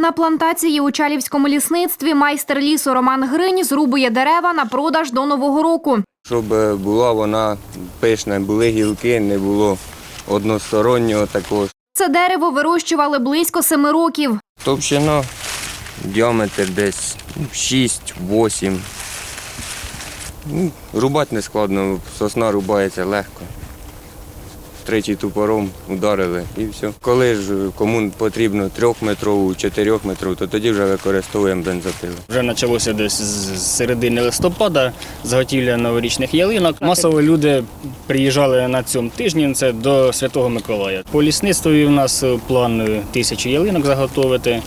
На плантації у Чалівському лісництві майстер лісу Роман Гринь зрубує дерева на продаж до Нового року. Щоб е, була вона пишна, були гілки, не було одностороннього такого. Це дерево вирощували близько семи років. Товщина, діаметр десь 6-8. Ну, рубати не складно, сосна рубається легко. Тричі тупором ударили і все. Коли ж кому потрібно трьохметрову, чотирьохметрову, то тоді вже використовуємо бензопилу. Вже почалося десь з середини листопада заготівля новорічних ялинок. Масово люди приїжджали на цьому тижні. Це до Святого Миколая. По лісництві у нас план е, тисячу ялинок заготовити.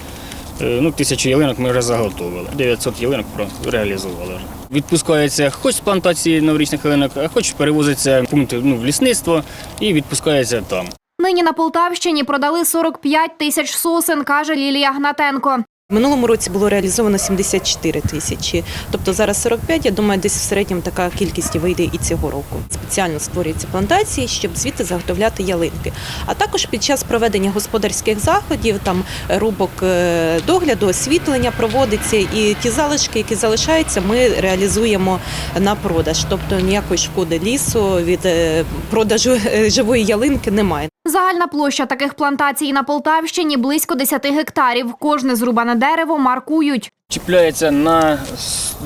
Е, Ну, тисячу ялинок ми вже заготовили. 900 ялинок реалізували. Відпускається хоч з плантації новорічних ялинок, а хоч перевозиться в пункт ну, в лісництво і відпускається там. Нині на Полтавщині продали 45 тисяч сосен, каже Лілія Гнатенко. Минулому році було реалізовано 74 тисячі, тобто зараз 45, я думаю, десь в середньому така кількість вийде і цього року. Спеціально створюються плантації, щоб звідти заготовляти ялинки. А також під час проведення господарських заходів, там рубок е, догляду, освітлення проводиться, і ті залишки, які залишаються, ми реалізуємо на продаж. Тобто ніякої шкоди лісу від е, продажу е, живої ялинки немає. Загальна площа таких плантацій на Полтавщині близько 10 гектарів. Кожне зрубане дерево маркують. чіпляється на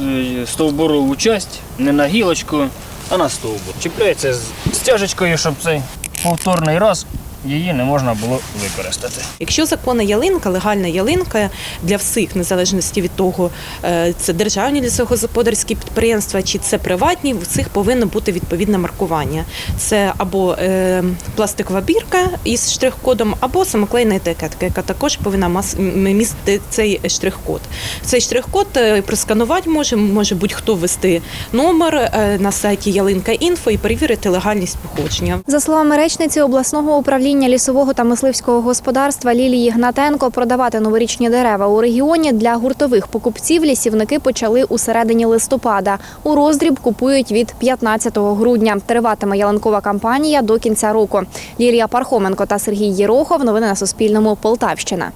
е, стовбурову часть, не на гілочку, а на стовбур. Чіпляється з стяжечкою, щоб цей повторний раз її не можна було використати. Якщо законна ялинка, легальна ялинка для всіх, незалежності від того, е, це державні лісогосподарські підприємства чи це приватні, в цих повинно бути відповідне маркування. Це або е, пластикова бірка із штрих-кодом, або самоклейна етикетка, яка також повинна містити цей штрих-код. Цей штрих-код е, просканувати може, може будь-хто ввести номер на сайті Ялинка Інфо і перевірити легальність походження. За словами речниці обласного управління лісового та мисливського господарства Лілії Гнатенко, продавати новорічні дерева у регіоні для гуртових покупців лісівники почали у середині листопада. У роздріб купують від 15 грудня. Триватиме ялинкова кампанія до кінця року. Лілія Пархоменко та Сергій Єрохов. Новини на Суспільному. Полтавщина.